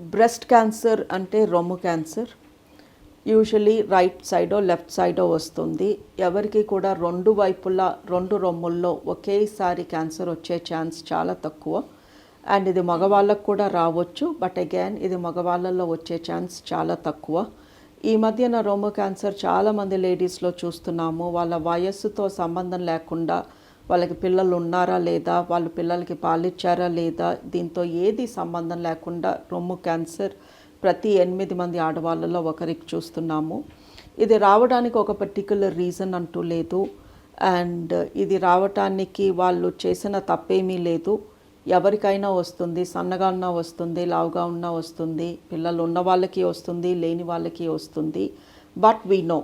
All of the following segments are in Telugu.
బ్రెస్ట్ క్యాన్సర్ అంటే రొమ్ము క్యాన్సర్. యూజువలీ రైట్ సైడో లెఫ్ట్ సైడో వస్తుంది. ఎవరికి కూడా రెండు వైపులా రెండు రొమ్ముల్లో ఒకేసారి క్యాన్సర్ వచ్చే ఛాన్స్ చాలా తక్కువ. అండ్ ఇది మగవాళ్ళకు కూడా రావచ్చు బట్ అగైన్ ఇది మగవాళ్ళల్లో వచ్చే ఛాన్స్ చాలా తక్కువ. ఈ మధ్యన రొమ్ము క్యాన్సర్ చాలామంది లేడీస్లో చూస్తున్నాము. వాళ్ళ వయస్సుతో సంబంధం లేకుండా వాళ్ళకి పిల్లలు ఉన్నారా లేదా వాళ్ళు పిల్లలకి పాలిచ్చారా లేదా దీంతో ఏది సంబంధం లేకుండా రొమ్ము క్యాన్సర్ ప్రతి ఎనిమిది మంది ఆడవాళ్ళలో ఒకరికి చూస్తున్నాము. ఇది రావడానికి ఒక పర్టికులర్ రీజన్ అంటూ లేదు. అండ్ ఇది రావటానికి వాళ్ళు చేసిన తప్పేమీ లేదు. ఎవరికైనా వస్తుంది సన్నగా ఉన్నా వస్తుంది లావుగా ఉన్నా వస్తుంది పిల్లలు ఉన్న వాళ్ళకి వస్తుంది లేని వాళ్ళకి వస్తుంది. బట్ వీ నో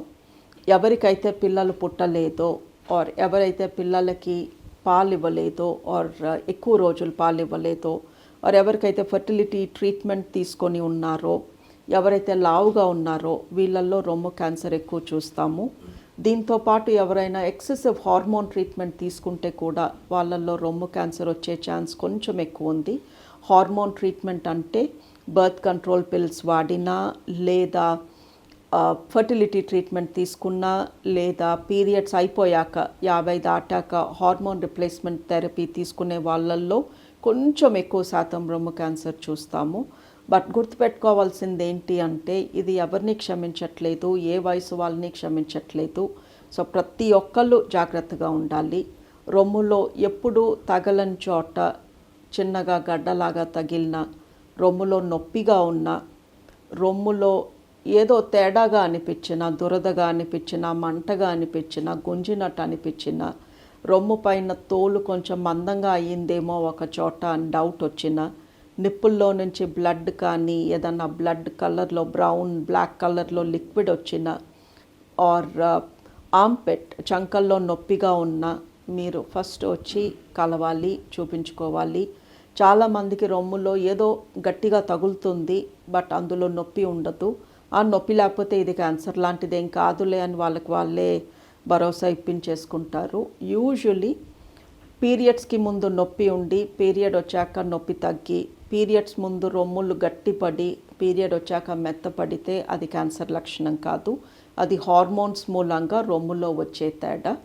ఎవరికైతే పిల్లలు పుట్టలేదో ఆర్ ఎవరైతే పిల్లలకి పాలు ఇవ్వలేదో ఆర్ uh, ఎక్కువ రోజులు పాలు ఇవ్వలేదో ఆర్ ఎవరికైతే ఫర్టిలిటీ ట్రీట్మెంట్ తీసుకొని ఉన్నారో ఎవరైతే లావుగా ఉన్నారో వీళ్ళల్లో రొమ్ము క్యాన్సర్ ఎక్కువ చూస్తాము. దీంతో పాటు ఎవరైనా ఎక్సెసివ్ హార్మోన్ ట్రీట్మెంట్ తీసుకుంటే కూడా వాళ్ళల్లో రొమ్ము క్యాన్సర్ వచ్చే ఛాన్స్ కొంచెం ఎక్కువ ఉంది. హార్మోన్ ట్రీట్మెంట్ అంటే బర్త్ కంట్రోల్ పిల్స్ వాడినా లేదా ఫర్టిలిటీ ట్రీట్మెంట్ తీసుకున్నా లేదా పీరియడ్స్ అయిపోయాక యాభై దాటాక హార్మోన్ రిప్లేస్మెంట్ థెరపీ తీసుకునే వాళ్ళల్లో కొంచెం ఎక్కువ శాతం రొమ్ము క్యాన్సర్ చూస్తాము. బట్ గుర్తుపెట్టుకోవాల్సింది ఏంటి అంటే ఇది ఎవరిని క్షమించట్లేదు ఏ వయసు వాళ్ళని క్షమించట్లేదు. సో ప్రతి ఒక్కళ్ళు జాగ్రత్తగా ఉండాలి. రొమ్ములో ఎప్పుడు తగలని చోట చిన్నగా గడ్డలాగా తగిలిన రొమ్ములో నొప్పిగా ఉన్న రొమ్ములో ఏదో తేడాగా అనిపించిన దురదగా అనిపించిన మంటగా అనిపించిన గుంజినట్టు అనిపించిన రొమ్ము పైన తోలు కొంచెం మందంగా అయ్యిందేమో ఒక చోట అని డౌట్ వచ్చిన నిప్పుల్లో నుంచి బ్లడ్ కానీ ఏదన్నా బ్లడ్ కలర్లో బ్రౌన్ బ్లాక్ కలర్లో లిక్విడ్ వచ్చిన ఆర్ ఆంపెట్ చంకల్లో నొప్పిగా ఉన్న మీరు ఫస్ట్ వచ్చి కలవాలి చూపించుకోవాలి. చాలామందికి రొమ్ములో ఏదో గట్టిగా తగులుతుంది బట్ అందులో నొప్పి ఉండదు. ఆ నొప్పి లేకపోతే ఇది క్యాన్సర్ లాంటిది ఏం కాదులే అని వాళ్ళకి వాళ్ళే భరోసా ఇప్పించేసుకుంటారు. యూజువలీ పీరియడ్స్కి ముందు నొప్పి ఉండి పీరియడ్ వచ్చాక నొప్పి తగ్గి పీరియడ్స్ ముందు రొమ్ములు గట్టిపడి పీరియడ్ వచ్చాక మెత్తపడితే అది క్యాన్సర్ లక్షణం కాదు. అది హార్మోన్స్ మూలంగా రొమ్ములో వచ్చే తేడా.